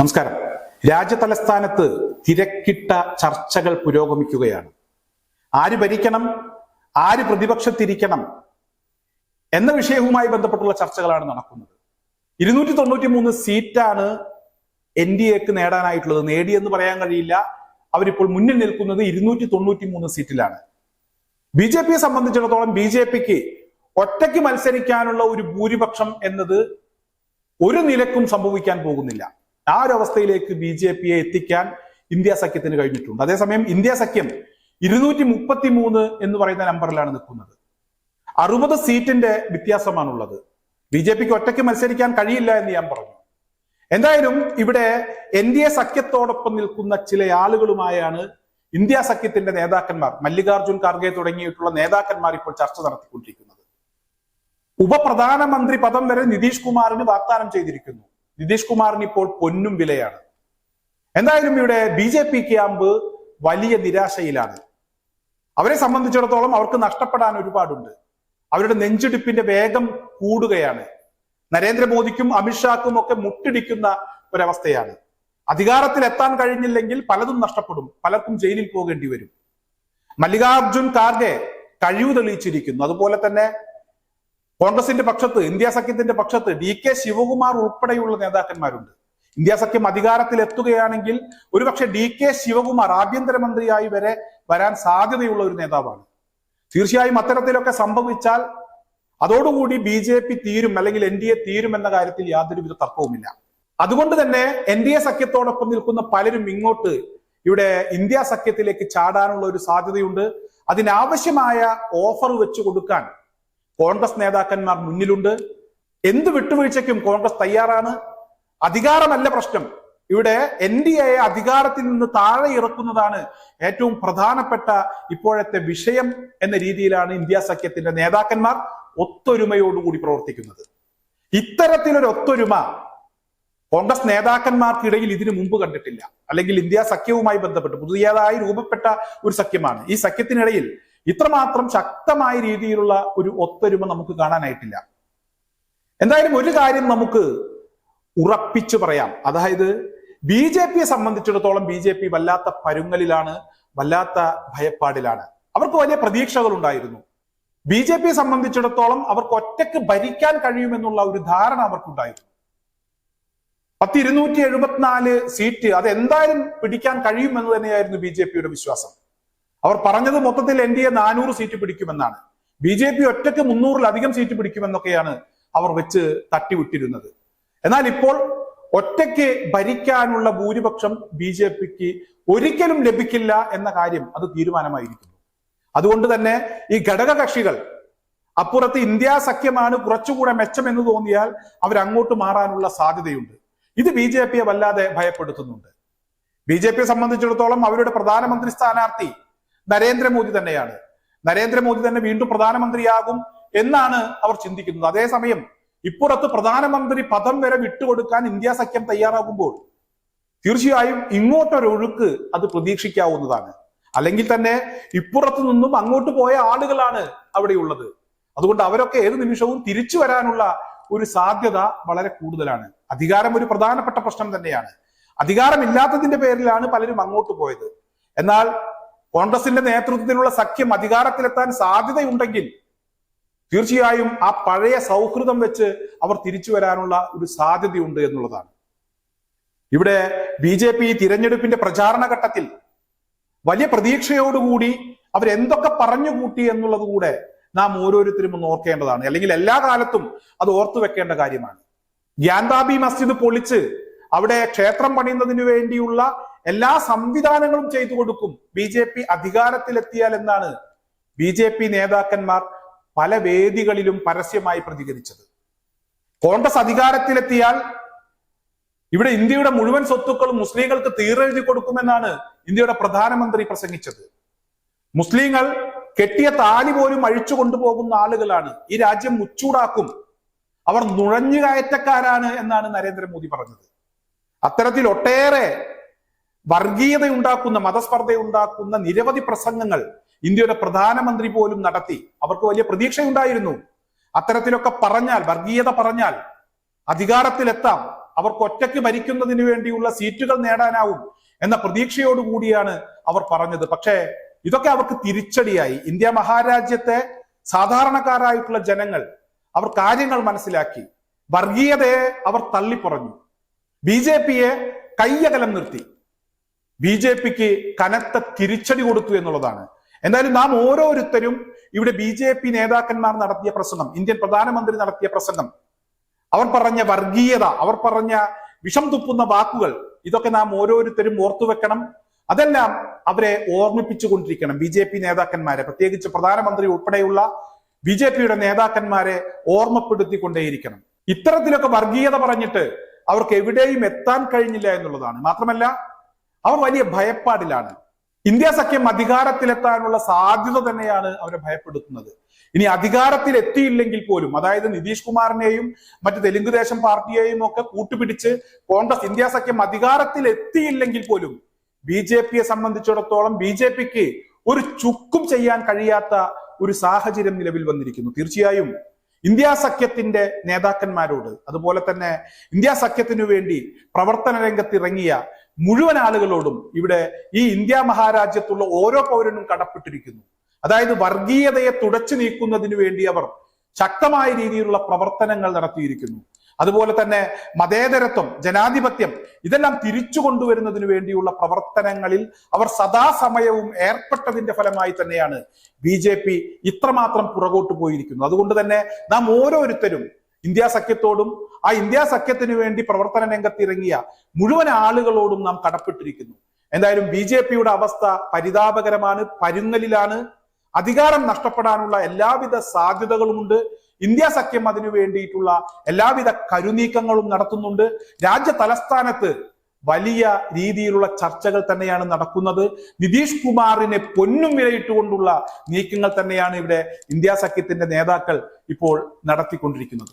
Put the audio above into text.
നമസ്കാരം. രാജ്യതലസ്ഥാനത്ത് തിരക്കിട്ട ചർച്ചകൾ പുരോഗമിക്കുകയാണ്. ആര് ഭരിക്കണം ആര് പ്രതിപക്ഷത്തിരിക്കണം എന്ന വിഷയവുമായി ബന്ധപ്പെട്ടുള്ള ചർച്ചകളാണ് നടക്കുന്നത്. ഇരുന്നൂറ്റി തൊണ്ണൂറ്റി മൂന്ന് സീറ്റാണ് എൻ ഡി എക്ക് നേടാനായിട്ടുള്ളത്. നേടിയെന്ന് പറയാൻ കഴിയില്ല. അവരിപ്പോൾ മുന്നിൽ നിൽക്കുന്നത് ഇരുന്നൂറ്റി തൊണ്ണൂറ്റി മൂന്ന് സീറ്റിലാണ്. ബി ജെ പിയെ സംബന്ധിച്ചിടത്തോളം ബി ജെ പിക്ക് ഒറ്റയ്ക്ക് മത്സരിക്കാനുള്ള ഒരു ഭൂരിപക്ഷം എന്നത് ഒരു നിലക്കും സംഭവിക്കാൻ പോകുന്നില്ല. ആ അവസ്ഥയിലേക്ക് ബി ജെ പിയെ എത്തിക്കാൻ ഇന്ത്യ സഖ്യത്തിന് കഴിഞ്ഞിട്ടുണ്ട്. അതേസമയം ഇന്ത്യ സഖ്യം ഇരുന്നൂറ്റി മുപ്പത്തി മൂന്ന് എന്ന് പറയുന്ന നമ്പറിലാണ് നിൽക്കുന്നത്. അറുപത് സീറ്റിന്റെ വ്യത്യാസമാണുള്ളത്. ബി ജെ പിക്ക് ഒറ്റയ്ക്ക് മത്സരിക്കാൻ കഴിയില്ല എന്ന് ഞാൻ പറഞ്ഞു. എന്തായാലും ഇവിടെ എൻ ഡി എ സഖ്യത്തോടൊപ്പം നിൽക്കുന്ന ചില ആളുകളുമായാണ് ഇന്ത്യ സഖ്യത്തിന്റെ നേതാക്കന്മാർ മല്ലികാർജുൻ ഖാർഗെ തുടങ്ങിയിട്ടുള്ള നേതാക്കന്മാർ ഇപ്പോൾ ചർച്ച നടത്തിക്കൊണ്ടിരിക്കുന്നത്. ഉപപ്രധാനമന്ത്രി പദം വരെ നിതീഷ് കുമാറിന് വാഗ്ദാനം ചെയ്തിരിക്കുന്നു. നിതീഷ് കുമാറിന് ഇപ്പോൾ പൊന്നും വിലയാണ്. എന്തായാലും ഇവിടെ ബി ജെ പി ക്യാമ്പ് വലിയ നിരാശയിലാണ്. അവരെ സംബന്ധിച്ചിടത്തോളം അവർക്ക് നഷ്ടപ്പെടാൻ ഒരുപാടുണ്ട്. അവരുടെ നെഞ്ചിടിപ്പിന്റെ വേഗം കൂടുകയാണ്. നരേന്ദ്രമോദിക്കും അമിത്ഷാക്കും ഒക്കെ മുട്ടിടിക്കുന്ന ഒരവസ്ഥയാണ്. അധികാരത്തിൽ എത്താൻ കഴിഞ്ഞില്ലെങ്കിൽ പലതും നഷ്ടപ്പെടും. പലർക്കും ജയിലിൽ പോകേണ്ടി വരും. മല്ലികാർജുൻ ഖാർഗെ കഴിവ് തെളിയിച്ചിരിക്കുന്നു. അതുപോലെ തന്നെ കോൺഗ്രസിന്റെ പക്ഷത്ത് ഇന്ത്യ സഖ്യത്തിന്റെ പക്ഷത്ത് ഡി കെ ശിവകുമാർ ഉൾപ്പെടെയുള്ള നേതാക്കന്മാരുണ്ട്. ഇന്ത്യ സഖ്യം അധികാരത്തിൽ എത്തുകയാണെങ്കിൽ ഒരുപക്ഷെ ഡി കെ ശിവകുമാർ ആഭ്യന്തരമന്ത്രിയായി വരെ വരാൻ സാധ്യതയുള്ള ഒരു നേതാവാണ്. തീർച്ചയായും അത്തരത്തിലൊക്കെ സംഭവിച്ചാൽ അതോടുകൂടി ബി ജെ പി തീരും അല്ലെങ്കിൽ എൻ ഡി എ തീരും എന്ന കാര്യത്തിൽ യാതൊരുവിധ തർക്കവുമില്ല. അതുകൊണ്ട് തന്നെ എൻ ഡി എ സഖ്യത്തോടൊപ്പം നിൽക്കുന്ന പലരും ഇങ്ങോട്ട് ഇവിടെ ഇന്ത്യ സഖ്യത്തിലേക്ക് ചാടാനുള്ള ഒരു സാധ്യതയുണ്ട്. അതിനാവശ്യമായ ഓഫർ വെച്ചു കൊടുക്കാൻ കോൺഗ്രസ് നേതാക്കന്മാർ മുന്നിലുണ്ട്. എന്ത് വിട്ടുവീഴ്ചയ്ക്കും കോൺഗ്രസ് തയ്യാറാണ്. അധികാരമല്ല പ്രശ്നം. ഇവിടെ എൻ ഡി എ അധികാരത്തിൽ നിന്ന് താഴെ ഇറക്കുന്നതാണ് ഏറ്റവും പ്രധാനപ്പെട്ട ഇപ്പോഴത്തെ വിഷയം എന്ന രീതിയിലാണ് ഇന്ത്യ സഖ്യത്തിന്റെ നേതാക്കന്മാർ ഒത്തൊരുമയോടുകൂടി പ്രവർത്തിക്കുന്നത്. ഇത്തരത്തിലൊരു ഒത്തൊരുമ കോൺഗ്രസ് നേതാക്കന്മാർക്കിടയിൽ ഇതിനു മുമ്പ് കണ്ടിട്ടില്ല. അല്ലെങ്കിൽ ഇന്ത്യ സഖ്യവുമായി ബന്ധപ്പെട്ട് പുതിയതായി രൂപപ്പെട്ട ഒരു സഖ്യമാണ്. ഈ സഖ്യത്തിനിടയിൽ ഇത്രമാത്രം ശക്തമായ രീതിയിലുള്ള ഒരു ഒത്തൊരുമ നമുക്ക് കാണാനായിട്ടില്ല. എന്തായാലും ഒരു കാര്യം നമുക്ക് ഉറപ്പിച്ചു പറയാം. അതായത് ബി ജെ പിയെ സംബന്ധിച്ചിടത്തോളം ബി ജെ പി വല്ലാത്ത പരുങ്ങലിലാണ് വല്ലാത്ത ഭയപ്പാടിലാണ്. അവർക്ക് വലിയ പ്രതീക്ഷകൾ ഉണ്ടായിരുന്നു ബി ജെ പിയെ സംബന്ധിച്ചിടത്തോളം അവർക്ക് ഒറ്റയ്ക്ക് ഭരിക്കാൻ കഴിയുമെന്നുള്ള ഒരു ധാരണ അവർക്കുണ്ടായിരുന്നു. പത്ത് ഇരുന്നൂറ്റി എഴുപത്തിനാല് സീറ്റ് അത് എന്തായാലും പിടിക്കാൻ കഴിയുമെന്ന് തന്നെയായിരുന്നു ബി ജെ പിയുടെ വിശ്വാസം. അവർ പറഞ്ഞത് മൊത്തത്തിൽ എൻ ഡി എ നാനൂറ് സീറ്റ് പിടിക്കുമെന്നാണ്. ബി ജെ പി ഒറ്റയ്ക്ക് മുന്നൂറിലധികം സീറ്റ് പിടിക്കുമെന്നൊക്കെയാണ് അവർ വെച്ച് തട്ടിവിട്ടിരുന്നത്. എന്നാൽ ഇപ്പോൾ ഒറ്റയ്ക്ക് ഭരിക്കാനുള്ള ഭൂരിപക്ഷം ബി ജെ പിക്ക് ഒരിക്കലും ലഭിക്കില്ല എന്ന കാര്യം അത് തീരുമാനമായിരിക്കുന്നു. അതുകൊണ്ട് തന്നെ ഈ ഘടക കക്ഷികൾ അപ്പുറത്ത് ഇന്ത്യ സഖ്യമാണ് കുറച്ചുകൂടെ മെച്ചം എന്ന് തോന്നിയാൽ അവർ അങ്ങോട്ട് മാറാനുള്ള സാധ്യതയുണ്ട്. ഇത് ബി ജെ പിയെ വല്ലാതെ ഭയപ്പെടുത്തുന്നുണ്ട്. ബി ജെ പിയെ സംബന്ധിച്ചിടത്തോളം അവരുടെ പ്രധാനമന്ത്രി സ്ഥാനാർത്ഥി നരേന്ദ്രമോദി തന്നെയാണ്. നരേന്ദ്രമോദി തന്നെ വീണ്ടും പ്രധാനമന്ത്രിയാകും എന്നാണ് അവർ ചിന്തിക്കുന്നത്. അതേസമയം ഇപ്പുറത്ത് പ്രധാനമന്ത്രി പദം വരെ വിട്ടുകൊടുക്കാൻ ഇന്ത്യ സഖ്യം തയ്യാറാകുമ്പോൾ തീർച്ചയായും ഇങ്ങോട്ടൊരൊഴുക്ക് അത് പ്രതീക്ഷിക്കാവുന്നതാണ്. അല്ലെങ്കിൽ തന്നെ ഇപ്പുറത്തു നിന്നും അങ്ങോട്ട് പോയ ആളുകളാണ് അവിടെയുള്ളത് അതുകൊണ്ട് അവരൊക്കെ ഏത് നിമിഷവും തിരിച്ചു വരാനുള്ള ഒരു സാധ്യത വളരെ കൂടുതലാണ്. അധികാരം ഒരു പ്രധാനപ്പെട്ട പ്രശ്നം തന്നെയാണ്. അധികാരമില്ലാത്തതിന്റെ പേരിലാണ് പലരും അങ്ങോട്ട് പോയത്. എന്നാൽ കോൺഗ്രസിന്റെ നേതൃത്വത്തിലുള്ള സഖ്യം അധികാരത്തിലെത്താൻ സാധ്യതയുണ്ടെങ്കിൽ തീർച്ചയായും ആ പഴയ സൗഹൃദം വെച്ച് അവർ തിരിച്ചു വരാനുള്ള ഒരു സാധ്യതയുണ്ട് എന്നുള്ളതാണ്. ഇവിടെ ബി ജെ പി തിരഞ്ഞെടുപ്പിന്റെ പ്രചാരണ ഘട്ടത്തിൽ വലിയ പ്രതീക്ഷയോടുകൂടി അവരെന്തൊക്കെ പറഞ്ഞു കൂട്ടി എന്നുള്ളത് കൂടെ നാം ഓരോരുത്തരും ഒന്ന് ഓർക്കേണ്ടതാണ്. അല്ലെങ്കിൽ എല്ലാ കാലത്തും അത് ഓർത്തു വെക്കേണ്ട കാര്യമാണ്. ഗ്യാൻതാബി മസ്ജിദ് പൊളിച്ച് അവിടെ ക്ഷേത്രം പണിയുന്നതിന് വേണ്ടിയുള്ള എല്ലാ സംവിധാനങ്ങളും ചെയ്തു കൊടുക്കും. ബി ജെ പി അധികാരത്തിലെത്തിയാൽ എന്നാണ് ബി ജെ പി നേതാക്കന്മാർ പല വേദികളിലും പരസ്യമായി പ്രതികരിച്ചത്. കോൺഗ്രസ് അധികാരത്തിലെത്തിയാൽ ഇവിടെ ഇന്ത്യയുടെ മുഴുവൻ സ്വത്തുക്കളും മുസ്ലിങ്ങൾക്ക് തീരെഴുതി കൊടുക്കുമെന്നാണ് ഇന്ത്യയുടെ പ്രധാനമന്ത്രി പ്രസംഗിച്ചത്. മുസ്ലിങ്ങൾ കെട്ടിയ താലി പോലും അഴിച്ചു കൊണ്ടുപോകുന്ന ആളുകളാണ്. ഈ രാജ്യം മുച്ചൂടാക്കും. അവർ നുഴഞ്ഞുകയറ്റക്കാരാണ് എന്നാണ് നരേന്ദ്രമോദി പറഞ്ഞത്. അത്തരത്തിൽ ഒട്ടേറെ വർഗീയത ഉണ്ടാക്കുന്ന മതസ്പർദ്ധ ഉണ്ടാക്കുന്ന നിരവധി പ്രസംഗങ്ങൾ ഇന്ത്യയുടെ പ്രധാനമന്ത്രി പോലും നടത്തി. അവർക്ക് വലിയ പ്രതീക്ഷയുണ്ടായിരുന്നു. അത്തരത്തിലൊക്കെ പറഞ്ഞാൽ വർഗീയത പറഞ്ഞാൽ അധികാരത്തിലെത്താം. അവർക്ക് ഒറ്റയ്ക്ക് ഭരിക്കുന്നതിന് വേണ്ടിയുള്ള സീറ്റുകൾ നേടാനാവും എന്ന പ്രതീക്ഷയോടുകൂടിയാണ് അവർ പറഞ്ഞത്. പക്ഷേ ഇതൊക്കെ അവർക്ക് തിരിച്ചടിയായി. ഇന്ത്യ മഹാരാജ്യത്തെ സാധാരണക്കാരായിട്ടുള്ള ജനങ്ങൾ അവർ കാര്യങ്ങൾ മനസ്സിലാക്കി. വർഗീയതയെ അവർ തള്ളിപ്പറഞ്ഞു. ബി ജെ പിയെ കയ്യകലം നിർത്തി. ബി ജെ പിക്ക് കനത്ത തിരിച്ചടി കൊടുത്തു എന്നുള്ളതാണ്. എന്തായാലും നാം ഓരോരുത്തരും ഇവിടെ ബി ജെ പി നേതാക്കന്മാർ നടത്തിയ പ്രസംഗം ഇന്ത്യൻ പ്രധാനമന്ത്രി നടത്തിയ പ്രസംഗം അവർ പറഞ്ഞ വർഗീയത അവർ പറഞ്ഞ വിഷം തുപ്പുന്ന വാക്കുകൾ ഇതൊക്കെ നാം ഓരോരുത്തരും ഓർത്തു വെക്കണം. അതെല്ലാം അവരെ ഓർമ്മിപ്പിച്ചുകൊണ്ടിരിക്കണം ബി ജെ പി നേതാക്കന്മാരെ. പ്രത്യേകിച്ച് പ്രധാനമന്ത്രി ഉൾപ്പെടെയുള്ള ബി ജെ പിയുടെ നേതാക്കന്മാരെ ഓർമ്മപ്പെടുത്തിക്കൊണ്ടേയിരിക്കണം. ഇത്തരത്തിലൊക്കെ വർഗീയത പറഞ്ഞിട്ട് അവർക്ക് എവിടെയും എത്താൻ കഴിഞ്ഞില്ല എന്നുള്ളതാണ്. മാത്രമല്ല അവർ വലിയ ഭയപ്പാടിലാണ്. ഇന്ത്യ സഖ്യം അധികാരത്തിലെത്താനുള്ള സാധ്യത തന്നെയാണ് അവരെ ഭയപ്പെടുത്തുന്നത്. ഇനി അധികാരത്തിൽ എത്തിയില്ലെങ്കിൽ പോലും അതായത് നിതീഷ് കുമാറിനെയും മറ്റ് തെലുങ്ക് ദേശം പാർട്ടിയെയും ഒക്കെ കൂട്ടുപിടിച്ച് കോൺഗ്രസ് ഇന്ത്യ സഖ്യം അധികാരത്തിൽ എത്തിയില്ലെങ്കിൽ പോലും ബി ജെ പിയെ സംബന്ധിച്ചിടത്തോളം ബി ജെ പിക്ക് ഒരു ചുക്കും ചെയ്യാൻ കഴിയാത്ത ഒരു സാഹചര്യം നിലവിൽ വന്നിരിക്കുന്നു. തീർച്ചയായും ഇന്ത്യ സഖ്യത്തിന്റെ നേതാക്കന്മാരോട് അതുപോലെ തന്നെ ഇന്ത്യ സഖ്യത്തിനു വേണ്ടി പ്രവർത്തന രംഗത്തിറങ്ങിയ മുഴുവൻ ആളുകളോടും ഇവിടെ ഈ ഇന്ത്യ മഹാരാജ്യത്തുള്ള ഓരോ പൗരനും കടപ്പെട്ടിരിക്കുന്നു. അതായത് വർഗീയതയെ തുടച്ചു നീക്കുന്നതിന് വേണ്ടി അവർ ശക്തമായ രീതിയിലുള്ള പ്രവർത്തനങ്ങൾ നടത്തിയിരിക്കുന്നു. അതുപോലെ തന്നെ മതേതരത്വം ജനാധിപത്യം ഇതെല്ലാം തിരിച്ചു കൊണ്ടുവരുന്നതിന് വേണ്ടിയുള്ള പ്രവർത്തനങ്ങളിൽ അവർ സദാസമയവും ഏർപ്പെട്ടതിന്റെ ഫലമായി തന്നെയാണ് ബി ജെ പി ഇത്രമാത്രം പുറകോട്ട് പോയിരിക്കുന്നത്. അതുകൊണ്ട് തന്നെ നാം ഓരോരുത്തരും ഇന്ത്യ സഖ്യത്തോടും ആ ഇന്ത്യ സഖ്യത്തിന് വേണ്ടി പ്രവർത്തന രംഗത്തിറങ്ങിയ മുഴുവൻ ആളുകളോടും നാം കടപ്പെട്ടിരിക്കുന്നു. എന്തായാലും ബി ജെ പിയുടെ അവസ്ഥ പരിതാപകരമാണ് പരുങ്ങലിലാണ്. അധികാരം നഷ്ടപ്പെടാനുള്ള എല്ലാവിധ സാധ്യതകളുമുണ്ട്. ഇന്ത്യ സഖ്യം അതിനു വേണ്ടിയിട്ടുള്ള എല്ലാവിധ കരുനീക്കങ്ങളും നടത്തുന്നുണ്ട്. രാജ്യ തലസ്ഥാനത്ത് വലിയ രീതിയിലുള്ള ചർച്ചകൾ തന്നെയാണ് നടക്കുന്നത്. നിതീഷ് കുമാറിനെ പൊന്നും വിലയിട്ടുകൊണ്ടുള്ള നീക്കങ്ങൾ തന്നെയാണ് ഇവിടെ ഇന്ത്യ സഖ്യത്തിന്റെ നേതാക്കൾ ഇപ്പോൾ നടത്തിക്കൊണ്ടിരിക്കുന്നത്.